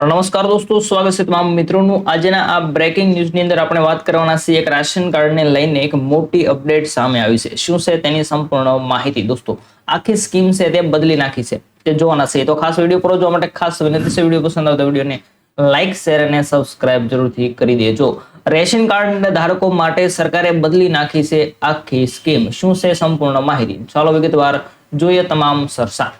નમસ્કાર દોસ્તો, સ્વાગત છે તમામ મિત્રોનું. આજના આ બ્રેકિંગ ન્યૂઝની અંદર આપણે વાત કરવાના છીએ એક રાશન કાર્ડને લઈને એક મોટી અપડેટ સામે આવી છે. શું છે તેની સંપૂર્ણ માહિતી દોસ્તો? આખી સ્કીમ છે તે બદલી નાખી છે. તે જોવાના છે. તો ખાસ વીડિયો પર જોવા માટે ખાસ વિનંતી છે, વીડિયો પસંદ આવતા વિડીયોને લાઇક શેર અને સબસ્ક્રાઇબ જરૂરથી કરી દેજો. રેશન કાર્ડ ધારકો માટે સરકારે બદલી નાખી છે આખી સ્કીમ શું છે સંપૂર્ણ માહિતી? ચાલો વિગતવાર જોઈએ તમામ સરસા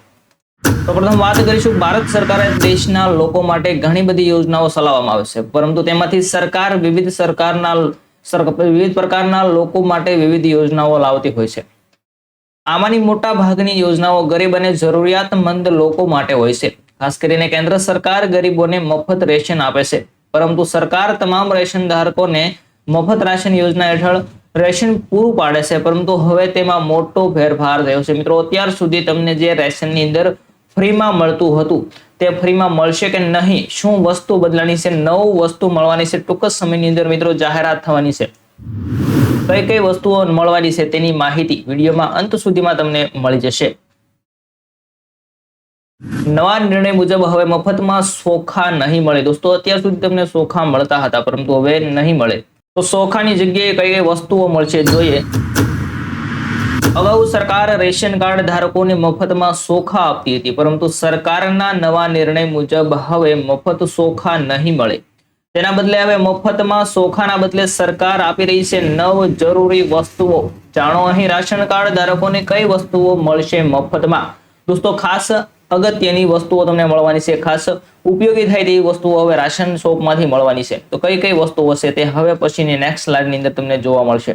તો પ્રથમ વાત કરીશું, ભારત સરકારે દેશના લોકો માટે ઘણી બધી યોજનાઓ ચલાવવામાં આવે પરંતુ તેમાંથી સરકાર, વિવિધ સરકારના વિવિધ પ્રકારના લોકો માટે વિવિધ યોજનાઓ લાવતી હોય છે. આમાંની મોટા ભાગની યોજનાઓ ગરીબ અને જરૂરિયાતમંદ લોકો માટે હોય છે. ખાસ કરીને કેન્દ્ર સરકાર ગરીબોને મફત રેશન આપે છે. પરંતુ સરકાર તમામ રેશન ધારકોને મફત રાશન યોજના હેઠળ રેશન પૂરું પાડે છે. પરંતુ હવે તેમાં મોટો ફેરફાર થયો છે. મિત્રો, અત્યાર સુધી તમને જે રેશનની અંદર ફ્રીમાં મળતું હતું. તે ફ્રીમાં મળશે કે નહીં? શું વસ્તુ બદલાની છે? નવું વસ્તુ મળવાની છે? ટૂંક જ સમયની અંદર મિત્રો જાહેરાત થવાની છે. કઈ કઈ વસ્તુઓ મળવાની છે તેની માહિતી વિડીયોમાં અંત સુધીમાં તમને મળી જશે. નવા નિર્ણય મુજબ હવે મફતમાં સોખા નહીં મળે. દોસ્તો, અત્યાર સુધી તમને સોખા મળતા હતા, પરંતુ હવે નહીં મળે. તો સોખાની જગ્યાએ કઈ કઈ વસ્તુઓ મળશે? જોઈએ. અગાઉ સરકાર રેશન કાર્ડ ધારકોને મફતમાં સોખા આપતી હતી, પરંતુ સરકારના નવા નિર્ણય મુજબ હવે મફત સોખા નહીં મળે. તેના બદલે હવે મફતમાં સોખાના બદલે સરકાર આપી રહી છે નવ જરૂરી વસ્તુઓ. જાણો અહીં રાશન કાર્ડ ધારકોને કઈ વસ્તુઓ મળશે મફતમાં? દોસ્તો, ખાસ અગત્યની વસ્તુઓ તમને મળવાની છે. ખાસ ઉપયોગી થાય તેવી વસ્તુઓ હવે રાશન શોપમાંથી મળવાની છે. તો કઈ કઈ વસ્તુઓ છે તે હવે પછીની નેક્સ્ટ સ્લાઇડની અંદર તમને જોવા મળશે.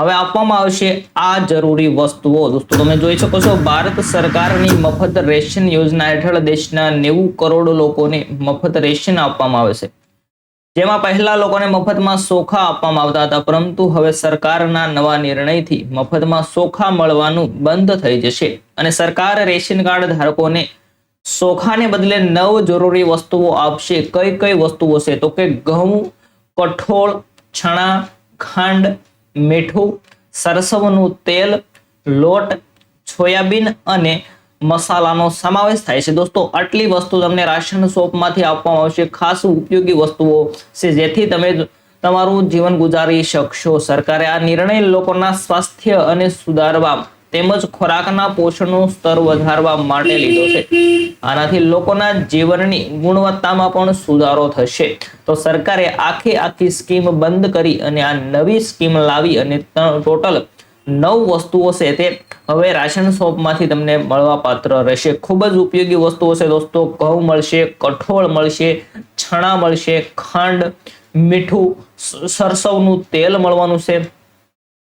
હવે આપવામાં આવશે આ જરૂરી વસ્તુઓ. દોસ્તો, તમે જોઈ શકો છો, ભારત સરકારની મફત રેશન યોજના હેઠળ દેશના નેવું કરોડ લોકોને મફત રેશન આપવામાં આવે છે. જેમાં પહેલા લોકોને મફતમાં સોખા આપવામાં આવતા હતા, પરંતુ હવે સરકારના નવા નિર્ણયથી મફતમાં સોખા મળવાનું બંધ થઈ જશે અને સરકાર રેશન કાર્ડ ધારકોને સોખાને બદલે નવ જરૂરી વસ્તુઓ આપશે. કઈ કઈ વસ્તુઓ છે? તો કે ઘઉં, કઠોળ, છણા, ખાંડ મીઠું, સરસવનું તેલ, લોટ, સોયાબીન અને મસાલાનો સમાવેશ થાય છે. દોસ્તો, આટલી વસ્તુ તમને રાશન શોપમાંથી આપવામાં આવશે. ખાસ ઉપયોગી વસ્તુઓ છે, જેથી તમે તમારું જીવન ગુજારી શકશો. સરકારે આ નિર્ણય લોકોના સ્વાસ્થ્ય અને સુધારવા તેમજ ખોરાકના પોષણનું સ્તર વધારવા માટે લીધો છે. આનાથી લોકોના જીવનની ગુણવત્તામાં પણ સુધારો થશે. તો સરકારે આખી આખી સ્કીમ બંધ કરી અને આ નવી સ્કીમ લાવી અને ટોટલ નવ વસ્તુઓ છે તે હવે રાશન શોપમાંથી તમને મળવા પાત્ર રહેશે. ખૂબ જ ઉપયોગી વસ્તુઓ છે દોસ્તો. ઘઉં મળશે, કઠોળ મળશે, છણા મળશે, ખાંડ, મીઠું સરસવનું તેલ મળવાનું છે.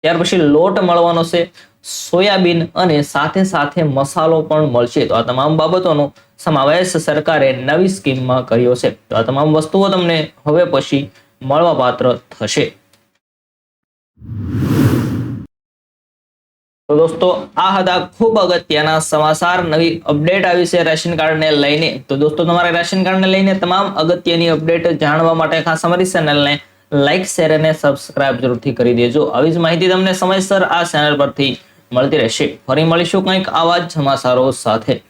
ત્યાર પછી લોટ મળવાનો છે, સોયાબીન અને સાથે સાથે મસાલો પણ મળશે. તો આ તમામ બાબતોનો સમાવેશ સરકારે નવી સ્કીમમાં કર્યો છે. તો આ તમામ વસ્તુઓ તમને હવે પછી મળવાપાત્ર થશે. તો દોસ્તો, આ હતા ખૂબ અગત્યના સમાચાર. નવી અપડેટ આવી છે રેશન કાર્ડને લઈને. તો દોસ્તો, તમારે રેશન કાર્ડને લઈને તમામ અગત્યની અપડેટ જાણવા માટે ખાસ અમારી ચેનલને લાઇક શેર અને સબસ્ક્રાઇબ જરૂરથી કરી દેજો. આવી જ માહિતી તમને સમયસર આ ચેનલ પરથી મળતી રહેશે. ફરી મળીશું કંઈક આવા જ સમાચારો સાથે.